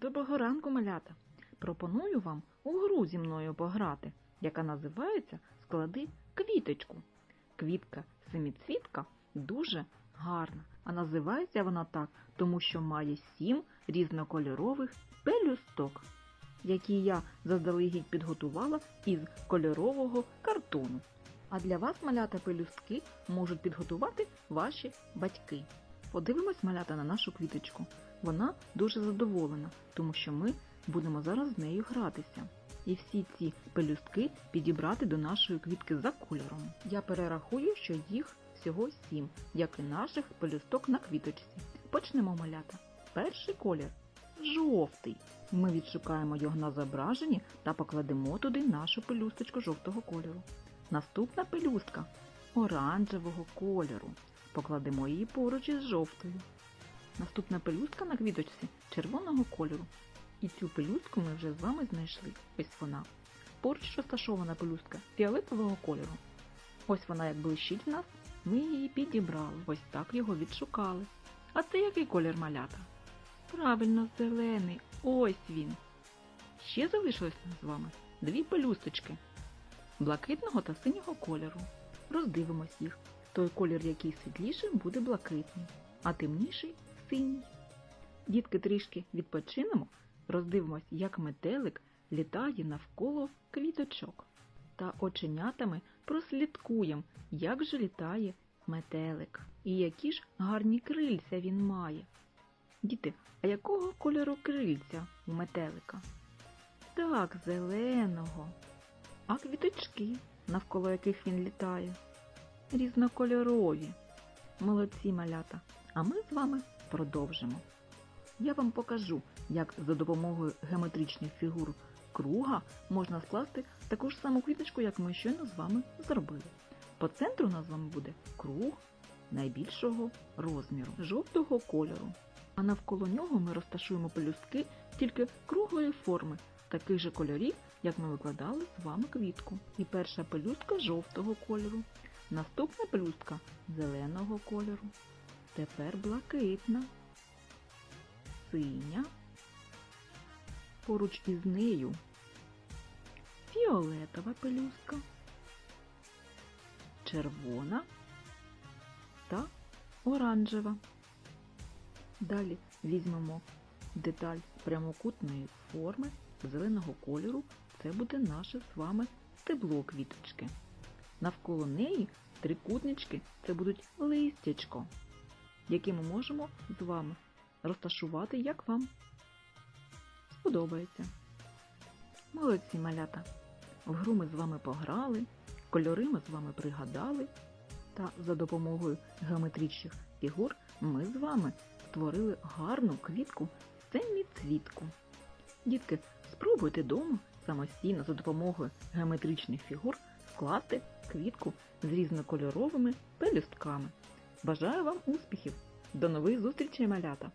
Доброго ранку, малята! Пропоную вам у гру зі мною пограти, яка називається Склади квіточку. Квітка семіцвітка дуже гарна, а називається вона так, тому що має сім різнокольорових пелюсток, які я заздалегідь підготувала із кольорового картону. А для вас малята пелюстки можуть підготувати ваші батьки. Подивимось малята на нашу квіточку. Вона дуже задоволена, тому що ми будемо зараз з нею гратися. І всі ці пелюстки підібрати до нашої квітки за кольором. Я перерахую, що їх всього сім, як і наших пелюсток на квіточці. Почнемо малята. Перший колір жовтий. Ми відшукаємо його на зображенні та покладемо туди нашу пелюсточку жовтого кольору. Наступна пелюстка оранжевого кольору. Покладемо її поруч із жовтою. Наступна пелюстка на квіточці червоного кольору. І цю пелюстку ми вже з вами знайшли. Ось вона. Поруч розташована пелюстка фіолетового кольору. Ось вона як блищить в нас. Ми її підібрали. Ось так його відшукали. А це який колір малята? Правильно, зелений. Ось він. Ще залишилось з вами дві пелюсточки блакитного та синього кольору. Роздивимось їх. Той колір, який світліший, буде блакитний, а темніший синій. Дітки трішки відпочинемо, роздивимось, як метелик літає навколо квіточок. Та оченятами прослідкуємо, як же літає метелик і які ж гарні крильця він має. Діти, а якого кольору крильця у метелика? Так, зеленого. А квіточки, навколо яких він літає? Різнокольорові. Молодці малята. А ми з вами продовжимо. Я вам покажу, як за допомогою геометричних фігур круга можна скласти таку ж саму квіточку, як ми щойно з вами зробили. По центру у нас з вами буде круг найбільшого розміру, жовтого кольору. А навколо нього ми розташуємо пелюстки тільки круглої форми, таких же кольорів, як ми викладали з вами квітку. І перша пелюстка жовтого кольору, наступна пелюстка зеленого кольору, тепер блакитна, синя, поруч із нею фіолетова пелюстка, червона та оранжева. Далі візьмемо деталь прямокутної форми зеленого кольору. Це буде наше з вами стебло квіточки. Навколо неї трикутнички це будуть листячко, які ми можемо з вами розташувати, як вам сподобається. Молодці малята! В гру ми з вами пограли, кольори ми з вами пригадали, та за допомогою геометричних фігур ми з вами створили гарну квітку семіцвітку. Дітки, спробуйте вдома самостійно за допомогою геометричних фігур скласти квітку з різнокольоровими пелюстками. Бажаю вам успіхів! До нових зустрічей, малята!